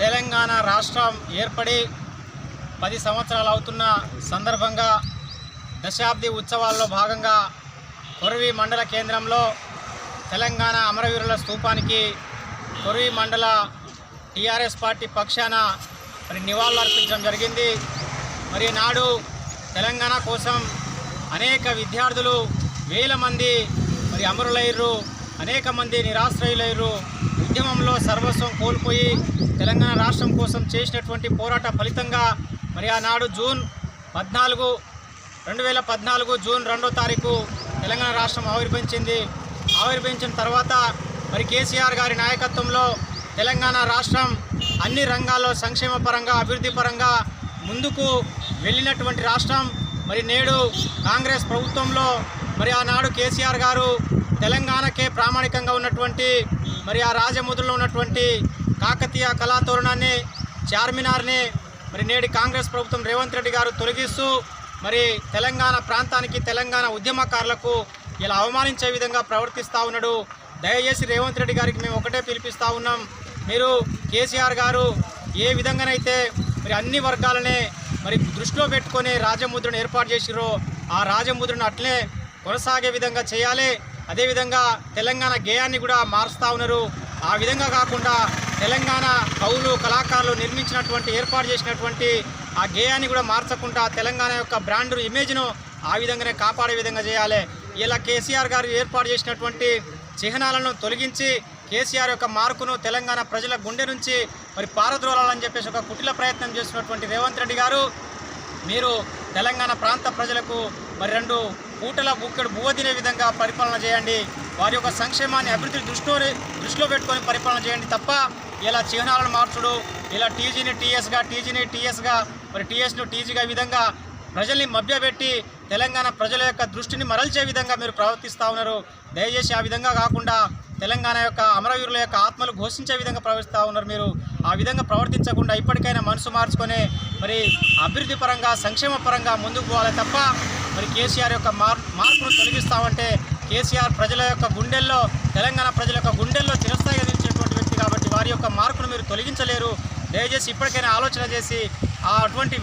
తెలంగాణ రాష్ట్రం ఏర్పడి పది సంవత్సరాలు అవుతున్న సందర్భంగా దశాబ్ది ఉత్సవాల్లో భాగంగా కొరవి మండల కేంద్రంలో తెలంగాణ అమరవీరుల స్థూపానికి కొరవి మండల టీఆర్ఎస్ పార్టీ పక్షాన మరి నివాళులర్పించడం జరిగింది. మరి నాడు తెలంగాణ కోసం అనేక విద్యార్థులు వేల మంది మరి అమరులయ్యారు. అనేక మంది నిరాశ్రయులయ్యారు. ఉద్యమంలో సర్వస్వం కోల్పోయి తెలంగాణ రాష్ట్రం కోసం చేసినటువంటి పోరాట ఫలితంగా మరి ఆనాడు జూన్ పద్నాలుగు రెండు వేల పద్నాలుగు జూన్ రెండో తారీఖు తెలంగాణ రాష్ట్రం ఆవిర్భవించింది. ఆవిర్భవించిన తర్వాత మరి కేసీఆర్ గారి నాయకత్వంలో తెలంగాణ రాష్ట్రం అన్ని రంగాల్లో సంక్షేమ పరంగా అభివృద్ధి పరంగా ముందుకు వెళ్ళినటువంటి రాష్ట్రం. మరి నేడు కాంగ్రెస్ ప్రభుత్వంలో మరి ఆనాడు కేసీఆర్ గారు తెలంగాణకే ప్రామాణికంగా ఉన్నటువంటి మరి ఆ రాజముద్రలో ఉన్నటువంటి కాకతీయ కళాతోరణాన్ని చార్మినార్ని మరి నేటి కాంగ్రెస్ ప్రభుత్వం రేవంత్ రెడ్డి గారు తొలగిస్తూ మరి తెలంగాణ ప్రాంతానికి తెలంగాణ ఉద్యమకారులకు ఇలా అవమానించే విధంగా ప్రవర్తిస్తూ ఉన్నాడు. దయచేసి రేవంత్ రెడ్డి గారికి మేము ఒకటే పిలిపిస్తూ ఉన్నాం. మీరు కేసీఆర్ గారు ఏ విధంగానైతే మరి అన్ని వర్గాలనే మరి దృష్టిలో పెట్టుకొని రాజముద్రను ఏర్పాటు చేసిరో ఆ రాజముద్రను అట్లే కొనసాగే విధంగా చేయాలి. అదేవిధంగా తెలంగాణ గేయాన్ని కూడా మారుస్తూ ఉన్నారు. ఆ విధంగా కాకుండా తెలంగాణ కవులు కళాకారులు నిర్మించినటువంటి ఏర్పాటు చేసినటువంటి ఆ గేయాన్ని కూడా మార్చకుండా తెలంగాణ యొక్క బ్రాండ్ ఇమేజ్ను ఆ విధంగానే కాపాడే విధంగా చేయాలి. ఇలా కేసీఆర్ గారు ఏర్పాటు చేసినటువంటి చిహ్నాలను తొలగించి కేసీఆర్ యొక్క మార్కును తెలంగాణ ప్రజల గుండె నుంచి మరి పారద్రోలాలని చెప్పేసి ఒక కుటిల ప్రయత్నం చేస్తున్నటువంటి రేవంత్ రెడ్డి గారు మీరు తెలంగాణ ప్రాంత ప్రజలకు మరి రెండు పూటల బుక్కడు బువ్వ తినే విధంగా పరిపాలన చేయండి. వారి యొక్క సంక్షేమాన్ని అభివృద్ధి దృష్టిలో దృష్టిలో పెట్టుకొని పరిపాలన చేయండి తప్ప ఇలా చిహ్నాలను మార్చుడు ఇలా టీజీని టీఎస్గా టీజీని టీఎస్గా మరి టీఎస్ను టీజీగా విధంగా ప్రజల్ని మభ్యపెట్టి తెలంగాణ ప్రజల యొక్క దృష్టిని మరల్చే విధంగా మీరు ప్రవర్తిస్తూ ఉన్నారు. దయచేసి ఆ విధంగా కాకుండా తెలంగాణ యొక్క అమరవీరుల యొక్క ఆత్మలు ఘోషించే విధంగా ప్రవర్తిస్తూ ఉన్నారు మీరు. ఆ విధంగా ప్రవర్తించకుండా ఇప్పటికైనా మనసు మార్చుకొని మరి అభివృద్ధి పరంగా సంక్షేమ పరంగా ముందుకు పోవాలి తప్ప మరి కేసీఆర్ యొక్క మార్ మార్పును తొలగిస్తామంటే కేసీఆర్ ప్రజల యొక్క గుండెల్లో తెలంగాణ ప్రజల యొక్క గుండెల్లో చిరస్థాయిగా నిలిచినటువంటి వ్యక్తి కాబట్టి వారి యొక్క మార్పును మీరు తొలగించలేరు. దయచేసి ఇప్పటికైనా ఆలోచన చేసి ఆ అటువంటి